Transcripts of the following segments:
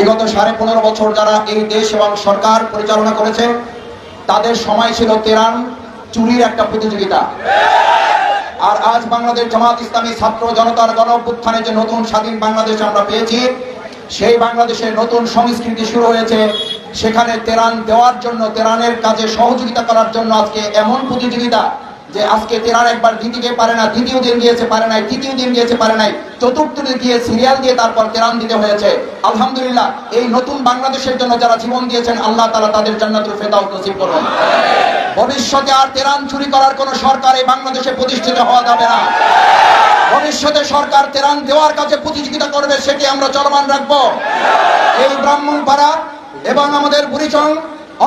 বিগত সাড়ে পনেরো বছর যারা এই দেশ এবং সরকার পরিচালনা করেছে, তাদের সময় ছিল তেরান চুরির একটা প্রতিযোগিতা। আর আজ বাংলাদেশ জামাত ইসলামী ছাত্র জনতার গণ অভ্যুত্থানে যে নতুন স্বাধীন বাংলাদেশ আমরা পেয়েছি, সেই বাংলাদেশের নতুন সংস্কৃতি শুরু হয়েছে। সেখানে তেরান দেওয়ার জন্য, তেরানের কাজে সহযোগিতা করার জন্য আজকে এমন প্রতিযোগিতা যে আজকে তেরান একবার দ্বিতীয় পারে না দ্বিতীয় দিন গিয়েছে, পারে নাই, তৃতীয় দিন গিয়েছে, পারে নাই। চতুর্থ দিন গিয়ে সিরিয়াল দিয়ে তারপর তেরান দিতে হয়েছে। আলহামদুলিল্লাহ, এই নতুন বাংলাদেশের জন্য যারা জীবন দিয়েছেন, আল্লাহ তালা তাদের জান্নাতুল ফেদাউস নসিব করুন। ভবিষ্যতে আর তেরান চুরি করার কোন সরকার এই বাংলাদেশে প্রতিষ্ঠিত হওয়া যাবে না। ভবিষ্যতে সরকার তেরান দেওয়ার কাছে প্রতিযোগিতা করবে, সেটি আমরা চলমান রাখব। এই ব্রাহ্মণ ব্রাহ্মণপাড়া এবং আমাদের বুড়িচং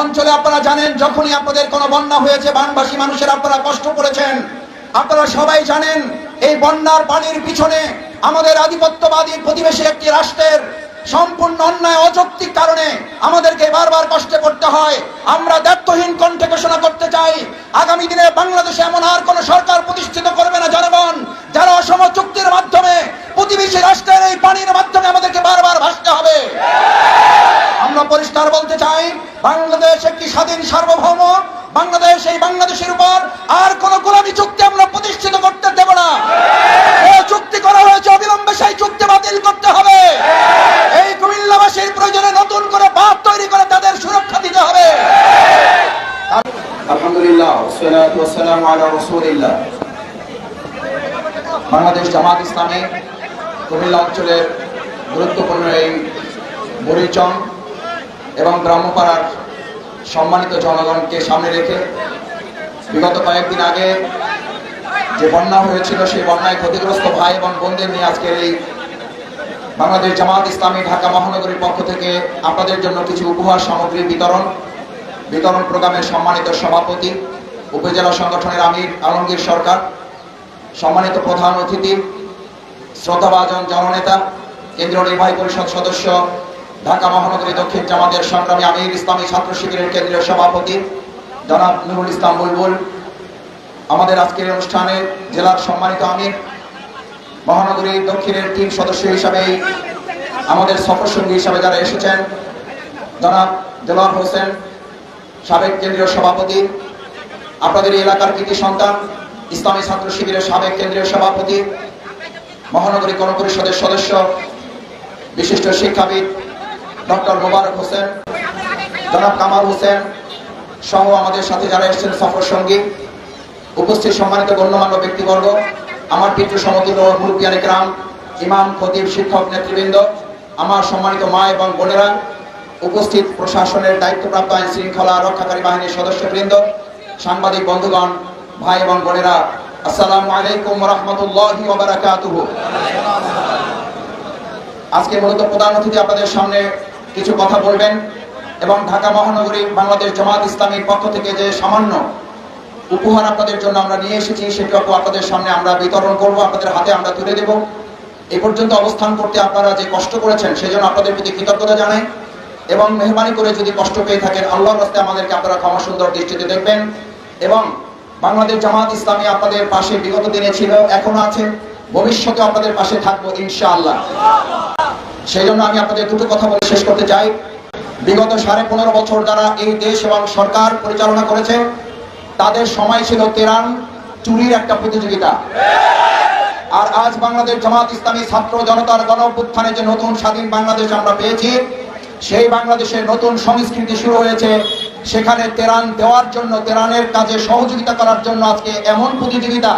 অঞ্চলে আপনারা জানেন, যখনই আপনাদের কোনো বন্যা হয়েছে বানবাসী মানুষের আপনারা কষ্ট করেছেন। আপনারা সবাই জানেন, এই বন্যার পানির পিছনে আমাদের আধিপত্যবাদী প্রতিবেশী একটি রাষ্ট্রের সম্পূর্ণ অন্যায়, অযৌক্তিক কারণে আমাদেরকে বারবার কষ্ট করতে হয়। আমরা দায়িত্বহীন কণ্ঠে ঘোষণা করতে চাই। আগামী দিনে বাংলাদেশে এমন আর কোন সরকার প্রতিষ্ঠিত করবে না, জনগণ, যারা অসম চুক্তির মাধ্যমে প্রতিবেশী রাষ্ট্রের এই পানির মাধ্যমে আমাদেরকে বারবার ভাসতে হবে। আমরা পরিষ্কার বলতে চাই, বাংলাদেশ একটি স্বাধীন সার্বভৌম, বাংলাদেশ এই বাংলাদেশের উপর আর কোন গোলামী চুক্তি আমরা প্রতিষ্ঠিত করতে দেব না যে চুক্তি করা হয়েছে অবিলম্বে সেই চুক্তি বাতিল করতে হবে এই কুমিল্লাবাসীর প্রয়োজনে নতুন করে বাদ তৈরি করে তাদের সুরক্ষা দিতে হবে আলহামদুলিল্লাহ সালাতু ওয়াসসালামু আলা রাসূলিল্লাহ বাংলাদেশ জামাত ইসলামী কুমিল্লা অঞ্চলের গুরুত্বপূর্ণ এই বরিচং এবং গ্রামপাড়ার সম্মানিত জনগণকে সামনে রেখে বিগত কয়েকদিন আগে যে বন্যা হয়েছিল, সেই বন্যায় ক্ষতিগ্রস্ত ভাই এবং বোনদের নিয়ে আজকের এই বাংলাদেশ জামাত ইসলামী ঢাকা মহানগরীর পক্ষ থেকে আপনাদের জন্য কিছু উপহার সামগ্রী বিতরণ বিতরণ প্রোগ্রামের সম্মানিত সভাপতি, উপজেলা সংগঠনের আমির আলমগীর সরকার, সম্মানিত প্রধান অতিথি শ্রদ্ধাভাজন জননেতা, কেন্দ্রীয় নির্বাহী পরিষদ সদস্য, ঢাকা মহানগরী দক্ষিণ জামাতের সংগ্রামী আমির ইসলামী ছাত্র শিবিরের কেন্দ্রীয় সভাপতি, জনাব নুরুল ইসলাম বুলবুল, আমাদের আজকের অনুষ্ঠানে জেলার সম্মানিত আমির, মহানগরী দক্ষিণের টিম সদস্য হিসাবে, আমাদের সফর সঙ্গী হিসাবে যারা এসেছেন, জনাব দেলোয়ার হোসেন, সাবেক কেন্দ্রীয় সভাপতি, আপনাদের এলাকার কৃতি সন্তান, ইসলামী ছাত্র শিবিরের সাবেক কেন্দ্রীয় সভাপতি মহানগরী গণপরিষদের সদস্য, বিশিষ্ট শিক্ষাবিদ ডক্টর মোবারক হোসেন, জনাব কামাল হোসেন সহ আমাদের সাথে যারা এসেছেন সফর সঙ্গী, উপস্থিত সম্মানিত গণ্যমান্য ব্যক্তিবর্গ, আমার পিতৃ সমতুল্য মুরব্বিয়ান গ্রাম, ইমাম, খতিব, শিক্ষক, নেতৃবৃন্দ, আমার সম্মানিত মা এবং বোনেরা, উপস্থিত প্রশাসনের দায়িত্বপ্রাপ্ত আইন শৃঙ্খলা রক্ষাকারী বাহিনীর সদস্যবৃন্দ, সাংবাদিক বন্ধুগণ, ভাই এবং বোনেরা আসসালামু আলাইকুম রহমতুল্লাহি ওবারাকাতুহু আজকে মূলত প্রধান অতিথি আপনাদের সামনে কিছু কথা বলবেন এবং ঢাকা মহানগরী বাংলাদেশ জামাত ইসলামীর পক্ষ থেকে যে সামান্য উপহার আপনাদের জন্য আমরা নিয়ে এসেছি সেটাকে আপনাদের সামনে আমরা বিতরণ করব, আপনাদের হাতে আমরা তুলে দেব। এই পর্যন্ত অবস্থান করতে আপনারা যে কষ্ট করেছেন সেজন্য আপনাদের প্রতি কৃতজ্ঞতা জানাই এবং মেহরবানি করে যদি কষ্ট পেয়ে থাকেন, আল্লাহর রাস্তায় আমাদেরকে আপনারা ক্ষমা সুন্দর দৃষ্টিতে দেখবেন এবং বাংলাদেশ জামাত ইসলামী আপনাদের পাশে বিগত দিনে ছিল, এখনও আছে। ভবিষ্যতে আপনাদের পাশে থাকব, ইনশাআল্লাহ। সেই জন্য আমি আপনাদের দুটো কথা বলে শেষ করতে চাই। বিগত সাড়ে পনেরো বছর যারা এই দেশ এবং সরকার পরিচালনা করেছে, তাদের সময় ছিল তেরান, চুরির একটা প্রতিযোগিতা। আর আজ বাংলাদেশ জামাত ইসলামী ছাত্র জনতার গণ যে নতুন স্বাধীন বাংলাদেশ আমরা পেয়েছি সেই বাংলাদেশের নতুন সংস্কৃতি শুরু হয়েছে। সেখানে তেরান দেওয়ার জন্য, তেরানের কাজে সহযোগিতা করার জন্য আজকে এমন প্রতিযোগিতা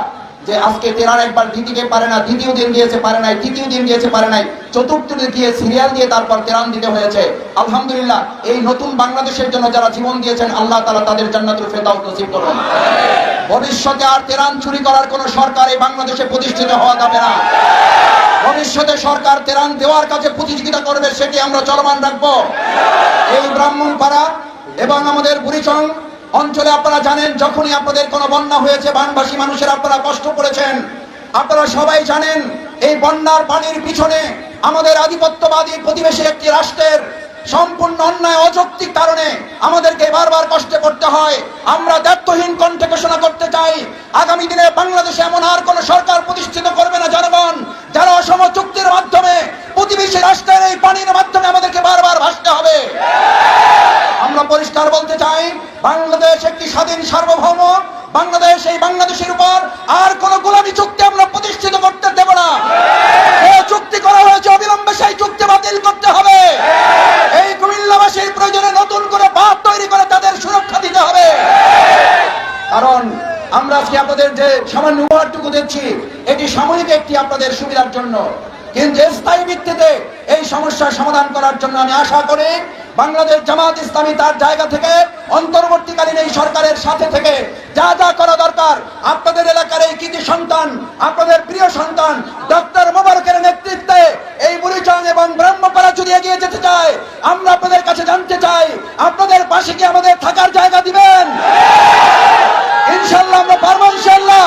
যে আজকে তেরান একবার দ্বিতীয় পারে না, দ্বিতীয় দিন দিয়েছে পারে নাই, তৃতীয় দিন দিয়েছে পারে নাই, চতুর্থ দিন গিয়ে সিরিয়াল দিয়ে তারপর তেরান দিতে হয়েছে। আলহামদুলিল্লাহ, এই নতুন বাংলাদেশের জন্য যারা জীবন দিয়েছেন, আল্লাহ তালা তাদের জান্নাতুল ফেদাউস নসিব করুন। ভবিষ্যতে আর তেরান চুরি করার কোন সরকার এই বাংলাদেশে প্রতিষ্ঠিত হওয়া যাবে না। ভবিষ্যতে সরকার তেরান দেওয়ার কাছে প্রতিযোগিতা করবে, সেটি আমরা চলমান রাখব। এই ব্রাহ্মণপাড়া এবং আমাদের বুড়িচং অঞ্চলে আপনারা জানেন, যখনই আপনাদের কোনো বন্যা হয়েছে বানবাসী মানুষের আপনারা কষ্ট করেছেন। আপনারা সবাই জানেন, এই বন্যার পানির পিছনে আমাদের আধিপত্যবাদী প্রতিবেশী একটি রাষ্ট্রের সম্পূর্ণ অন্যায়, অযৌক্তিক কারণে আমাদেরকে বারবার কষ্ট করতে হয়। আমরা দায়িত্বহীন চাই আগামী দিনে বাংলাদেশে এমন আর কোন সরকার প্রতিষ্ঠিত করবে না, জনগণ, যারা অসম চুক্তির মাধ্যমে প্রতিবেশী রাষ্ট্রের এই পানির মাধ্যমে আমাদেরকে বারবার ভাসতে হবে। আমরা পরিষ্কার বলতে চাই, বাংলাদেশ একটি স্বাধীন সার্বভৌম। বাংলাদেশ এই বাংলাদেশের উপর আর কোন গোলামী চুক্তি আমরা প্রতিষ্ঠিত করতে দেব না। চুক্তি করা হয়েছে অবিলম্বে সেই চুক্তি বাতিল করতে হবে। এই কুমিল্লাবাসীর প্রয়োজনে নতুন করে বাঁধ তৈরি করে তাদের সুরক্ষা দিতে হবে। কারণ আমরা আজকে আপনাদের যে সামান্য উপহারটুকু দিচ্ছি, এটি সাময়িক একটি আপনাদের সুবিধার জন্য। কিন্তু স্থায়ী ভিত্তিতে এই সমস্যার সমাধান করার জন্য আমি আশা করি বাংলাদেশ জামাত ইসলামী তার জায়গা থেকে অন্তর্বর্তীকালীন এই সরকারের সাথে থেকে যা যা করা দরকার, আপনাদের এলাকার এই কৃতি সন্তান, আপনাদের প্রিয় সন্তান ডক্টর মোবারকের নেতৃত্বে এই বুড়িচং এবং ব্রহ্মপাড়া যদি এগিয়ে যেতে চায়। আমরা আপনাদের কাছে জানতে চাই, আপনাদের পাশে কি আমাদের থাকার জায়গা দিবেন? ইনশাল্লাহ আমরা পারব ইনশাল্লাহ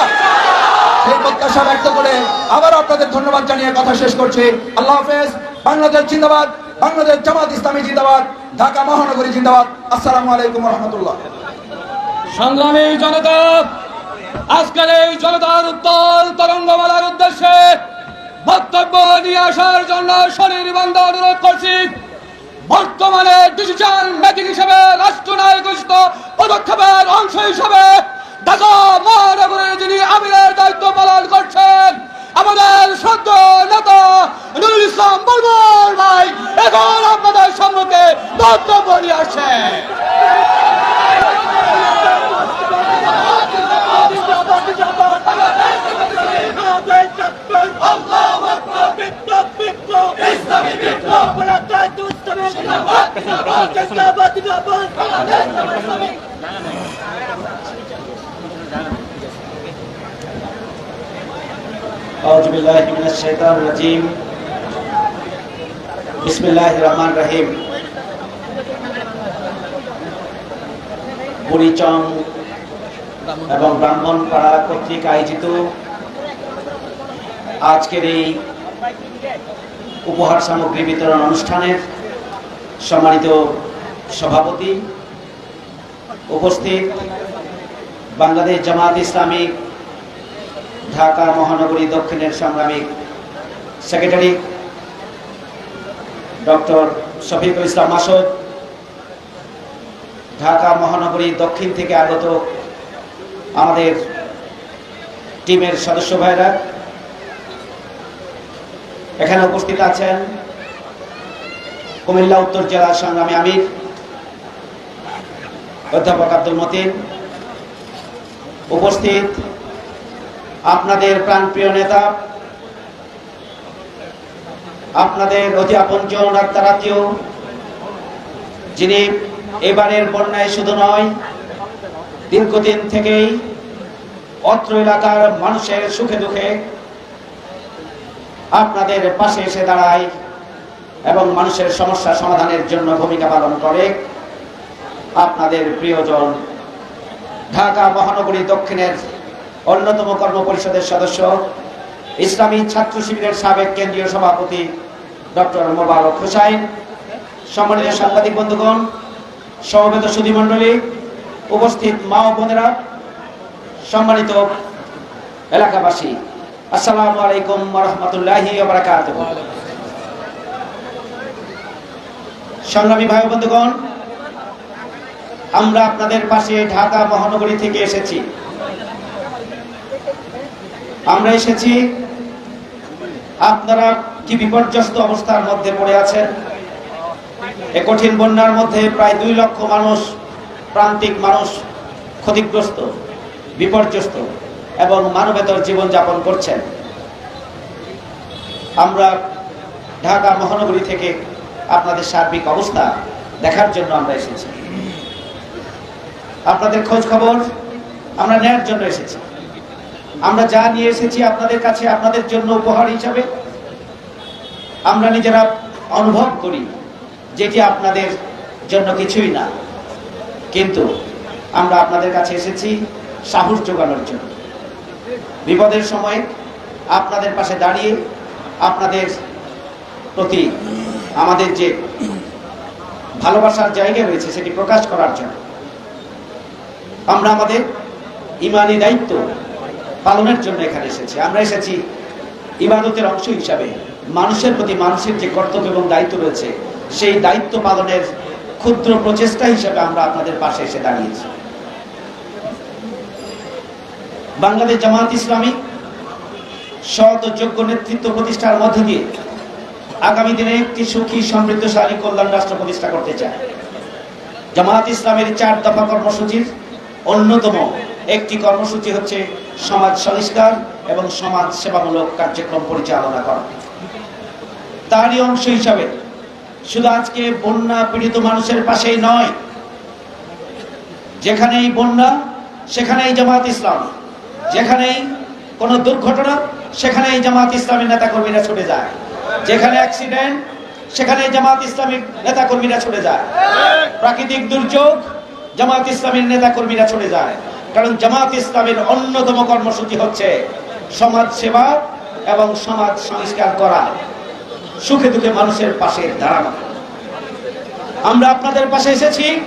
প্রত্যাশা ব্যক্ত করে আবার আপনাদের ধন্যবাদ জানিয়ে কথা শেষ করছি। আল্লাহ হাফেজ, বাংলাদেশ জিন্দাবাদ, বাংলাদেশ জামাত ইসলামী জিন্দাবাদ, ঢাকা মহানগরী জিন্দাবাদ। আসসালামু আলাইকুম রহমতুল্লাহ। সংগ্রামী জনতা, আজকের এই জনতার উত্তল তরঙ্গমালার উদ্দেশ্যে বক্তব্য নিয়ে আসার জন্য অনুরোধ করছি। বর্তমানে ডিসিশন মেকিং হিসেবে রাষ্ট্রনায়ক পদক্ষেপের অংশ হিসেবে ঢাকা মহানগরের যিনি আমিরের দায়িত্ব পালন করছেন আমাদের সদ্য নেতা নুরুল ইসলাম বলবুল ভাই এখন আপনাদের সম্মুখে বক্তব্য নিয়ে আসছেন أعوذ بالله من الشيطان الرجيم بسم الله الرحمن الرحيم বুড়িচং এবং ব্রাহ্মণপাড়া কর্তৃক আয়োজিত আজকের এই উপহার সামগ্রী বিতরণ অনুষ্ঠানের সম্মানিত সভাপতি উপস্থিত বাংলাদেশ জামাত ইসলামিক ঢাকা মহানগরী দক্ষিণের সংগ্রামী সেক্রেটারি ডক্টর শফিকুল ইসলাম মাসুদ, ঢাকা মহানগরী দক্ষিণ থেকে আগত আমাদের টিমের সদস্য ভাইরা, এখানে উপস্থিত আছেন কুমিল্লা উত্তর জেলার সংগ্রামী আমির, অধ্যাপক আব্দুল মতিন, উপস্থিত আপনাদের প্রাণপ্রিয় নেতা, আপনাদের অতি আপনজন আত্মারাতীয় যিনি এবারের বন্যায় শুধু নয়, দীর্ঘদিন থেকেই অত্র এলাকার মানুষের সুখে দুঃখে আপনাদের পাশে এসে দাঁড়ায় এবং মানুষের সমস্যা সমাধানের জন্য ভূমিকা পালন করে। আপনাদের প্রিয়জন ঢাকা মহানগরী দক্ষিণের অন্যতম কর্ম পরিষদের সদস্য, ইসলামী ছাত্র শিবিরের সাবেক কেন্দ্রীয় সভাপতি ডক্টর মোবারক হোসাইন, সম্মানিত সাংবাদিক বন্ধুগণ, সমবেত সুধী মণ্ডলী উপস্থিত মা ও বোনেরা, সম্মানিত এলাকাবাসী, আসসালামু আলাইকুম রহমতুল্লাহি সংগ্রামী ভাই বন্ধুগণ, আমরা আপনাদের পাশে ঢাকা মহানগরী থেকে এসেছি। আমরা এসেছি। আপনারা কি বিপর্যস্ত অবস্থার মধ্যে পড়ে আছেন? এ কঠিন বন্যার মধ্যে প্রায় দুই লক্ষ মানুষ, প্রান্তিক মানুষ ক্ষতিগ্রস্ত, বিপর্যস্ত এবং মানবেতর জীবনযাপন করছেন। আমরা ঢাকা মহানগরী থেকে আপনাদের সার্বিক অবস্থা দেখার জন্য আমরা এসেছি। আপনাদের খোঁজ খবর, আমরা নেয়ার জন্য এসেছি। আমরা যা নিয়ে এসেছি আপনাদের কাছে আপনাদের জন্য উপহার হিসাবে আমরা নিজেরা অনুভব করি, যেটি আপনাদের জন্য কিছুই না। কিন্তু আমরা আপনাদের কাছে এসেছি সাহস যোগানোর জন্য। বিপদের সময় আপনাদের পাশে দাঁড়িয়ে আপনাদের প্রতি আমাদের যে ভালোবাসার জায়গা রয়েছে, সেটি প্রকাশ করার জন্য। আমরা আমাদের ইমানি দায়িত্ব পালনের জন্য এখানে এসেছি। আমরা এসেছি ইবাদতের অংশ হিসাবে। মানুষের প্রতি মানুষের যে কর্তব্য এবং দায়িত্ব রয়েছে, সেই দায়িত্ব পালনের ক্ষুদ্র প্রচেষ্টা হিসেবে আমরা আপনাদের পাশে এসে দাঁড়িয়েছি। বাংলাদেশ জামাত ইসলামী সৎ ও যোগ্য নেতৃত্ব প্রতিষ্ঠার মধ্য দিয়ে আগামী দিনে একটি সুখী, সমৃদ্ধশালী কল্যাণ রাষ্ট্র প্রতিষ্ঠা করতে চায়। জামাত ইসলামের চার দফা কর্মসূচির অন্যতম একটি কর্মসূচি হচ্ছে সমাজ সংস্কার এবং সমাজ সেবামূলক কার্যক্রম পরিচালনা করা। তারই অংশ হিসাবে শুধু আজকে বন্যা পীড়িত মানুষের পাশেই নয়, যেখানেই বন্যা, সেখানেই জামাত ইসলাম। যেখানেই কোনো দুর্ঘটনা, সেখানেই জামাত ইসলামের নেতাকর্মীরা ছুটে যায়। যেখানে অ্যাক্সিডেন্ট সেখানে জামাত ইসলামীর নেতাকর্মীরা ছুটে যায়। প্রাকৃতিক দুর্যোগ, জামাত ইসলামের নেতাকর্মীরা ছুটে যায়। কারণ জামাত ইসলামের অন্যতম কর্মসূচি হচ্ছে সমাজ সেবা এবং সমাজ সংস্কার করা। সুখে দুঃখে মানুষের পাশে দাঁড়ানো। আমরা আপনাদের পাশে এসেছি।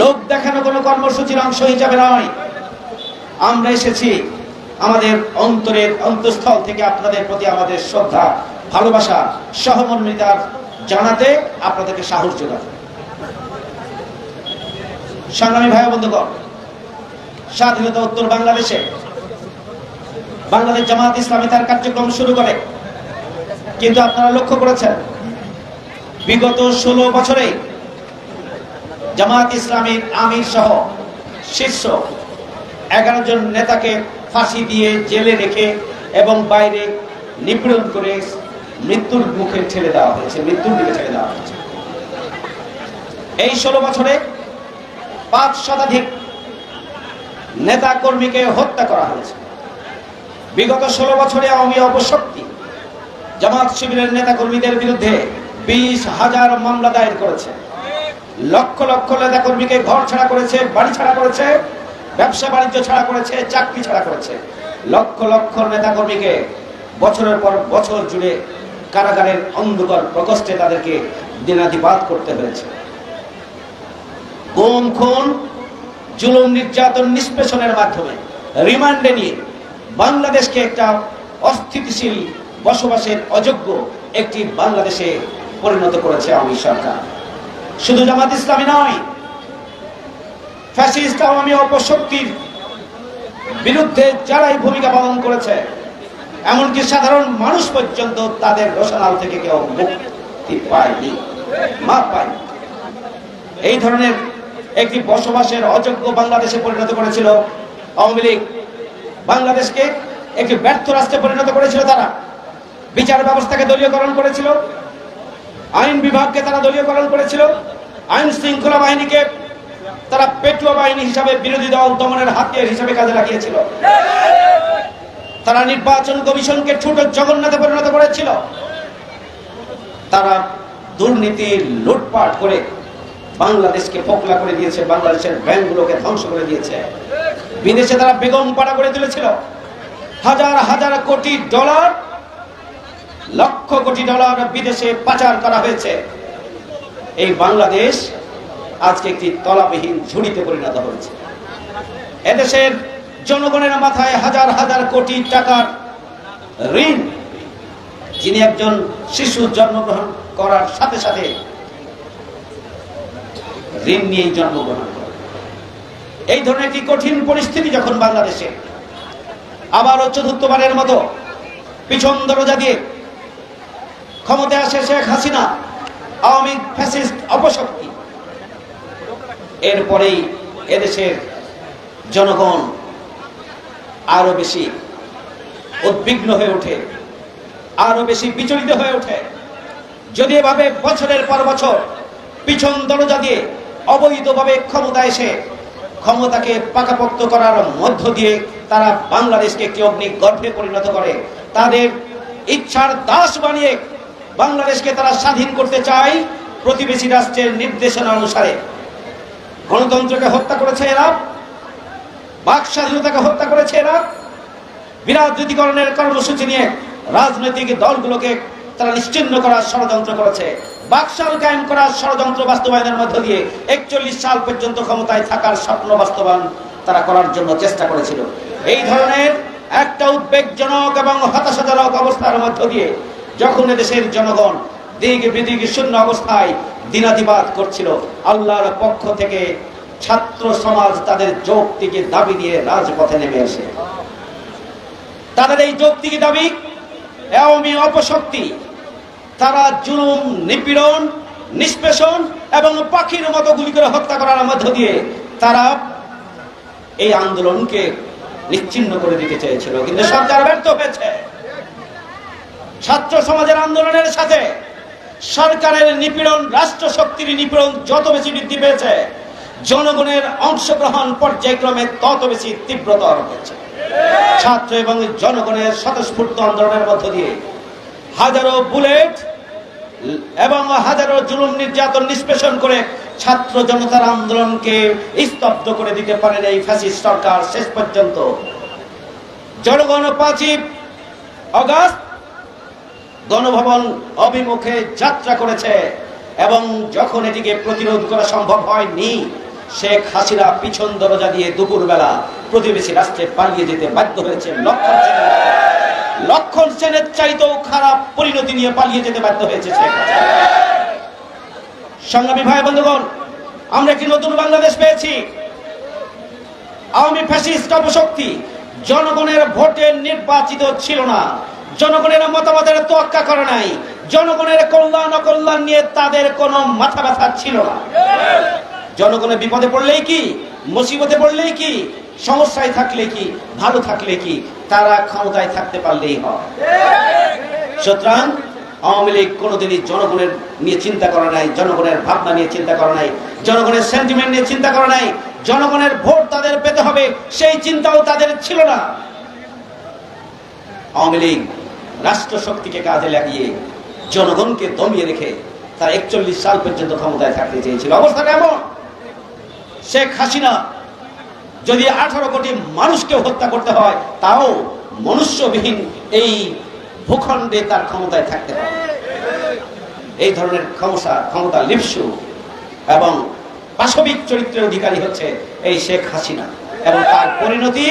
লোক দেখানো কোনো কর্মসূচির অংশ হিসাবে নয়। আমরা এসেছি আমাদের অন্তরের অন্তঃস্থল থেকে আপনাদের প্রতি আমাদের শ্রদ্ধা, ভালোবাসা সহমর্মিতার জানাতে আপনাদেরকে সাহস যোগাতে। সংগ্রামী ভাই বন্ধুগণ, স্বাধীনতা উত্তর বাংলাদেশে বাংলাদেশ জামাত ইসলামী তার কার্যক্রম শুরু করে। কিন্তু আপনারা লক্ষ্য করেছেন, বিগত ষোলো বছরে জামাত ইসলামীর আমির সহ শীর্ষ এগারো জন নেতাকে ফাঁসি দিয়ে জেলে রেখে এবং বাইরে নিপীড়ন করে মৃত্যুর মুখে ঠেলে দেওয়া হয়েছে, মৃত্যুর দিকে ঠেলে দেওয়া হয়েছে। এই ষোলো বছরে পাঁচ শতাধিক নেতা কর্মীকে হত্যা করা হয়েছে। বিগত ষোলো বছরে আওয়ামী অপশক্তি জামাত শিবিরের নেতা কর্মীদের বিরুদ্ধে বিশ হাজার মামলা দায়ের করেছে। লক্ষ লক্ষ নেতা কর্মীকে ঘর ছাড়া করেছে, বাড়ি ছাড়া করেছে, ব্যবসা বাণিজ্য ছাড়া করেছে, চাকরি ছাড়া করেছে। লক্ষ লক্ষ নেতা কর্মীকে বছরের পর বছর জুড়ে কারাগারের অন্ধকার প্রকোষ্ঠে তাদেরকে দিনাতিপাত করতে হয়েছে। গুম খুন জুলুম নির্যাতন নিষ্পেষণের মাধ্যমে। রিমান্ডে নিয়ে বাংলাদেশকে একটা অস্থিতিশীল বসবাসের অযোগ্য একটি বাংলাদেশে পরিণত করেছে আওয়ামী সরকার। শুধু জামাত ইসলামী নয়, ফ্যাসিস্ট আওয়ামী অপশক্তির বিরুদ্ধে যারাই ভূমিকা পালন করেছে, এমনকি সাধারণ মানুষ পর্যন্ত তাদের রোশনাল থেকে কেউ মুক্তি পায়নি মা পায়নি। এই ধরনের একটি বসবাসের অযোগ্য বাংলাদেশে পরিণত করেছিল আওয়ামী লীগ। বাংলাদেশকে একটি ব্যর্থ রাষ্ট্রে পরিণত করেছিল তারা। বিচার ব্যবস্থাকে দলীয়করণ করেছিল। আইন বিভাগকে তারা দলীয়করণ করেছিল। আইন শৃঙ্খলা বাহিনীকে তারা পেটুয়া বাহিনী হিসাবে বিরোধী দল দমনের হাতিয়ার হিসাবে কাজে লাগিয়েছিল। তারা নির্বাচন কমিশনকে ছোট জগন্নাথে পরিণত করেছিল। তারা দুর্নীতি লুটপাট করে বাংলাদেশকে ফোকলা করে দিয়েছে, বাংলাদেশের ব্যাংকগুলোকে ধ্বংস করে দিয়েছে। বিদেশে তারা বেগম পাড়া করে তুলেছিল। হাজার হাজার কোটি ডলার, লক্ষ কোটি ডলার বিদেশে পাচার করা হয়েছে। এই বাংলাদেশ আজকে একটি তলাবিহীন ঝুড়িতে পরিণত হয়েছে। এদেশের জনগণের মাথায় হাজার হাজার কোটি টাকার ঋণ, যিনি একজন শিশু জন্মগ্রহণ করার সাথে সাথে ঋণ নিয়েই জন্মগ্রহণ করে। এই ধরনের একটি কঠিন পরিস্থিতি যখন বাংলাদেশে? আবারও চতুর্থবারের মতো পিছন দরজা দিয়ে ক্ষমতায় আসে শেখ হাসিনা, আওয়ামী ফ্যাসিস্ট অপশক্তি। এরপরেই এদেশের জনগণ আরও বেশি উদ্বিগ্ন হয়ে ওঠে, আরও বেশি বিচলিত হয়ে ওঠে। যদি এভাবে বছরের পর বছর পিছন দরজা দিয়ে অবৈধভাবে ক্ষমতা এসে ক্ষমতাকে পাকাপোক্ত করার মধ্য দিয়ে তারা বাংলাদেশকে একটি অগ্নি গর্ভে পরিণত করে। তাদের ইচ্ছার দাস বানিয়ে বাংলাদেশকে তারা স্বাধীন করতে চায় প্রতিবেশী রাষ্ট্রের নির্দেশনা অনুসারে। গণতন্ত্রকে হত্যা করেছে এরা, বাক স্বাধীনতাকে হত্যা করেছে এরা। বিরাজনীতিকরণের কর্মসূচি নিয়ে রাজনৈতিক দলগুলোকে তারা নিশ্চিন্ন করার ষড়যন্ত্র করেছে। বাকশাল কায়েম করার ষড়যন্ত্র বাস্তবায়নের মধ্য দিয়ে একচল্লিশ সাল পর্যন্ত ক্ষমতায় থাকার স্বপ্ন বাস্তবায়ন তারা করার জন্য চেষ্টা করেছিল। এই ধরনের একটা উদ্বেগজনক এবং হতাশাজনক অবস্থার মধ্য দিয়ে যখন দেশের জনগণ দিক বিদিক শূন্য অবস্থায় দিনাতিবাদ করছিল, আল্লাহর পক্ষ থেকে ছাত্র সমাজ তাদের যৌক্তিকে দাবি নিয়ে রাজপথে নেমে আসে। তাদের এই যৌক্তিক দাবি আওয়ামী অপশক্তি। তারা জুলুম, নিপীড়ন, নিষ্পেষণ এবং পাখির মতো গুলি করে হত্যা করার মধ্য দিয়ে তারা এই আন্দোলনকে নিশ্চিন্ন করে দিতে চেয়েছিল। কিন্তু সরকার ব্যর্থ হয়েছে। ছাত্র সমাজের আন্দোলনের সাথে সরকারের নিপীড়ন রাষ্ট্র শক্তির নিপীড়ন যত বেশি বৃদ্ধি পেয়েছে জনগণের অংশগ্রহণ পর্যায়ক্রমে তত বেশি তীব্রতর হয়েছে। ছাত্র এবং জনগণের স্বতঃস্ফূর্ত আন্দোলনের মধ্য দিয়ে হাজারো বুলেট এবং হাজারো জুলুম নির্যাতন নিষ্পেষণ করে ছাত্র জনতার আন্দোলনকে স্তব্ধ করে দিতে পারেন এই ফ্যাসিস্ট সরকার শেষ পর্যন্ত। জনগণ পাঁচই অগাস্ট গণভবন অভিমুখে যাত্রা করেছে এবং যখন এটিকে প্রতিরোধ করা সম্ভব হয়নি শেখ হাসিনা পিছন দরজা দিয়ে দুপুরবেলা প্রতিবেশী রাষ্ট্রে পালিয়ে যেতে বাধ্য হয়েছে লক্ষণ লক্ষণ সেনের চাইতেও খারাপ পরিণতি নিয়ে পালিয়ে যেতে বাধ্য হয়েছে শেখ। সংগ্রামী ভাই বন্ধুগণ, আমরা একটি নতুন বাংলাদেশ পেয়েছি। আওয়ামী ফ্যাসিস্ট অপশক্তি জনগণের ভোটে নির্বাচিত ছিল না। জনগণের মতামতের তোয়াক্কা করে নাই। জনগণের কল্যাণ অকল্যাণ নিয়ে তাদের কোনো মাথা ব্যথা ছিল না। জনগণের বিপদে পড়লেই কি? মুসিবতে পড়লেই কি? সমস্যায় থাকলে কি? ভালো থাকলে কি? তারা ক্ষমতায় থাকতে পারলেই হয়। সুতরাং আওয়ামী লীগ কোনোদিনই জনগণের নিয়ে চিন্তা করে নাই, জনগণের ভাবনা নিয়ে চিন্তা করে নাই, জনগণের সেন্টিমেন্ট নিয়ে চিন্তা করে নাই, জনগণের ভোট তাদের পেতে হবে, সেই চিন্তাও তাদের ছিল না। আওয়ামী লীগ রাষ্ট্র শক্তিকে কাজে লাগিয়ে জনগণকে দমিয়ে রেখে তার একচল্লিশ সাল পর্যন্ত ক্ষমতায় থাকতে চেয়েছিল। অবস্থাটা এমন শেখ হাসিনা যদি আঠারো কোটি মানুষকে হত্যা করতে হয়, তাও মনুষ্যবিহীন এই ভূখণ্ডে তার ক্ষমতায় থাকতে হবে। এই ধরনের ক্ষমতা ক্ষমতা লিপসু এবং পাশবিক চরিত্রের অধিকারী হচ্ছে এই শেখ হাসিনা এবং তার পরিণতি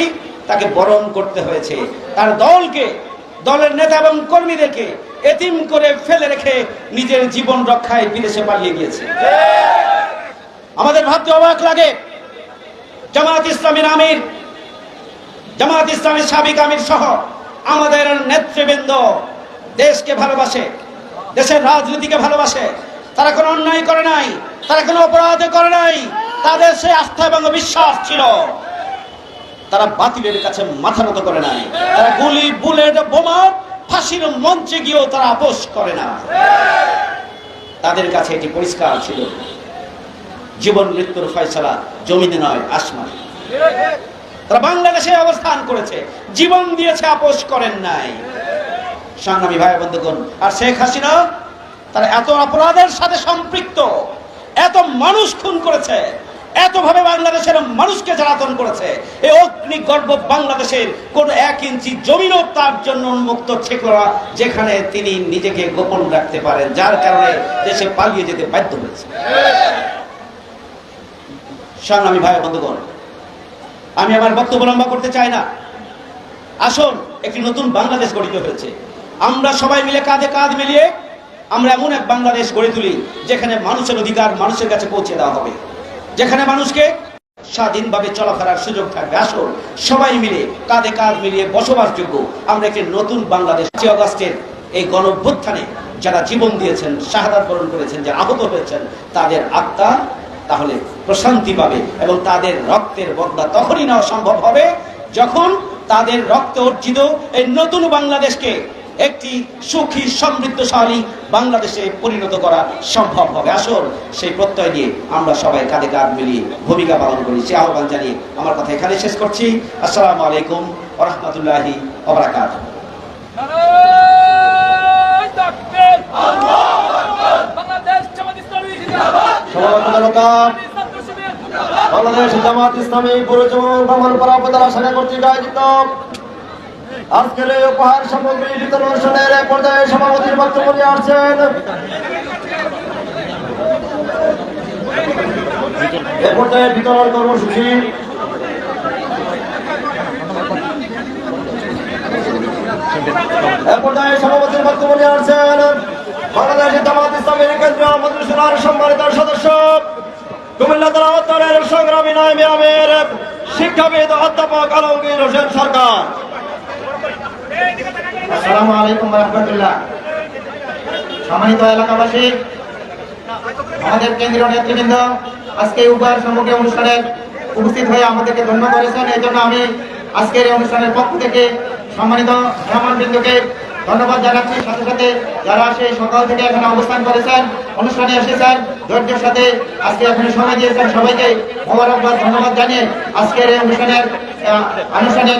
তাকে বরণ করতে হয়েছে। তার দলকে, দলের নেতা এবং কর্মীদেরকে এতিম করে ফেলে রেখে নিজের জীবন রক্ষায় বিদেশে পালিয়ে গিয়েছে। আমাদের ভাবতে অবাক লাগে। জামাত ইসলামের আমির জামাত ইসলামের সাবেক আমির সহ আমাদের নেতৃবৃন্দ দেশকে ভালোবাসে, দেশের রাজনীতিকে ভালোবাসে। তারা কোনো অন্যায় করে নাই, তারা কোনো অপরাধ করে নাই, তাদের সে আস্থা এবং বিশ্বাস ছিল। তারা বাতিলের কাছে মাথা নত করে নাই। তারা গুলি, বুলেট, বোমা, ফাঁসির মঞ্চে গিয়েও তারা আপোষ করে না তাদের কাছে এটি পরিষ্কার ছিল। জীবন মৃত্যুর ফয়সলা জমিনে নয়, আসমান। তারা বাংলাদেশে অবস্থান করেছে, জীবন দিয়েছে, আপোষ করেন নাই। সংগ্রামী ভাই বন্ধুগণ, আর শেখ হাসিনা তারা এত অপরাধের সাথে সম্পৃক্ত, এত মানুষ খুন করেছে, এতভাবে বাংলাদেশের মানুষকে জ্বালাতন করেছে এই অগ্নি গর্ব বাংলাদেশের কোন এক ইঞ্চি জমিনও তার জন্য উন্মুক্ত ছিল যেখানে তিনি নিজেকে গোপন রাখতে পারেন, যার কারণে দেশে পালিয়ে যেতে বাধ্য হয়েছে। সংগ্রামী ভাই বন্ধুগণ। আমি আমার বক্তব্য লম্বা করতে চাই না। আসুন, একটি নতুন বাংলাদেশ গঠিত হয়েছে। আমরা সবাই মিলে কাঁধে কাঁধ মিলিয়ে আমরা এমন এক বাংলাদেশ গড়ে তুলি, যেখানে মানুষের অধিকার মানুষের কাছে পৌঁছে দেওয়া হবে। যেখানে মানুষকে স্বাধীনভাবে চলাফেরার সুযোগ থাকবে। আসুন, সবাই মিলে কাঁধে কাঁধ মিলিয়ে বসবাসযোগ্য আমরা একটি নতুন বাংলাদেশ। পাঁচই অগস্টের এই গণভ্যুত্থানে যারা জীবন দিয়েছেন, শাহাদাত বরণ করেছেন, যারা আহত হয়েছেন, তাদের আত্মা তাহলে প্রশান্তি পাবে এবং তাদের রক্তের বদলা তখনই নেওয়া সম্ভব হবে যখন তাদের রক্ত অর্জিত এই নতুন বাংলাদেশকে একটি সুখী, সমৃদ্ধশালী বাংলাদেশে পরিণত করা সম্ভব হবে। আসল সেই প্রত্যয় নিয়ে আমরা সবাই কাঁধে কাঁধ মিলিয়ে ভূমিকা পালন করি। সে আহ্বান জানিয়ে আমার কথা এখানে শেষ করছি। আসসালামু আলাইকুম রহমতুল্লাহি ওবরাকাত নারায়ণ তাকবীর বাংলাদেশ জামাত ইসলামী শিবির বাংলাদেশ জামাত ইসলামী পুরোজম ভ্রমণ পরাপতারা শাখা কর্তৃক আয়োজিত আজকের এই উপহার সামগ্রী বিতরণ অনুষ্ঠানের পর্যায়ে সভাপতির বক্তব্য নিয়ে আসছেন। এ পর্যায়ে বিতরণ কর্মসূচি। এ পর্যায়ে সভাপতির বক্তব্য নিয়ে আসছেন সম্মানিত হোসেন সম্মানিত কেন্দ্রীয় নেতৃবৃন্দ, আজকে সম্মুখে অনুষ্ঠানে উপস্থিত হয়ে আমাদেরকে ধন্য করেছেন। এই জন্য আমি আজকের এই অনুষ্ঠানের পক্ষ থেকে সম্মানিত মেহমানবৃন্দকে ধন্যবাদ জানাচ্ছি। সাথে সাথে যারা সেই সকাল থেকে এখানে অবস্থান করেছেন অনুষ্ঠানে এসেছেন ধৈর্যের সাথে আজকে এখানে সময় দিয়েছেন সবাইকে মোবারকবাদ ধন্যবাদ জানিয়ে আজকের এই অনুষ্ঠানের আনুষ্ঠানিক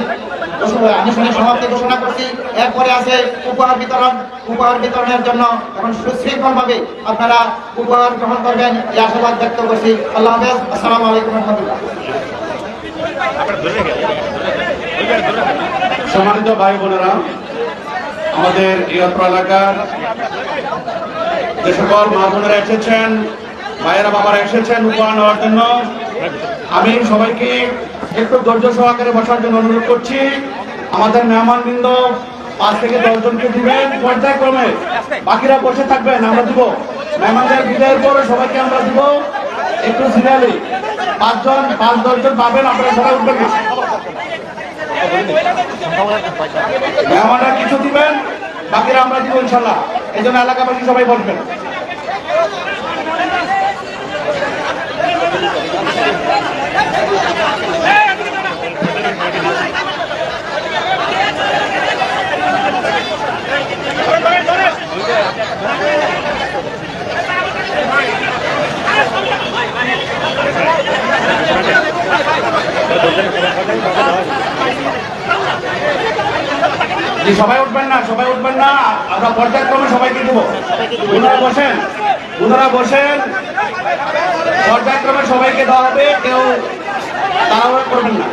ঘোষণা- আনুষ্ঠানিক সমাপ্তি ঘোষণা করছি। এরপরে আছে উপহার বিতরণ। উপহার বিতরণের জন্য এখন সুশৃঙ্খল ভাবে আপনারা উপহার গ্রহণ করবেন এই আশাবাদ ব্যক্ত করছি। আল্লাহ হাফেজ। আসসালামু আলাইকুম রহমতুল্লাহ। সম্মানিত ভাই বোনেরা আমাদের এই অত্র এলাকার যে সকল মা বোনেরা এসেছেন, ভাইয়েরা, বাবারা এসেছেন উপহার নেওয়ার জন্য, আমি সবাইকে একটু ধৈর্য সহকারে বসার জন্য অনুরোধ করছি। আমাদের মেহমানবৃন্দ পাঁচ থেকে দশ জনকে দিবেন পর্যায়ক্রমে। বাকিরা বসে থাকবেন, আমরা দিব। মেহমানদের বিদায়ের পরে সবাইকে আমরা দিব। একটু সিরিয়ালি পাঁচজন, পাঁচ দশজন পাবেন, আপনারা সবাই উঠবেন। মেহমানরা কিছু দিবেন বাকিরা আমরা দিব ইনশাল্লাহ। এই জন্য এলাকাবাসী সবাই বসবেন। জি সবাই উঠবেন না, সবাই উঠবেন না। আমরা পর্যায়ক্রমে সবাইকে দেবো। ওনারা বসেন ওনারা বসেন। পর্যায়ক্রমে সবাইকে দেওয়া হবে, কেউ তাড়াহুড়া করবেন না।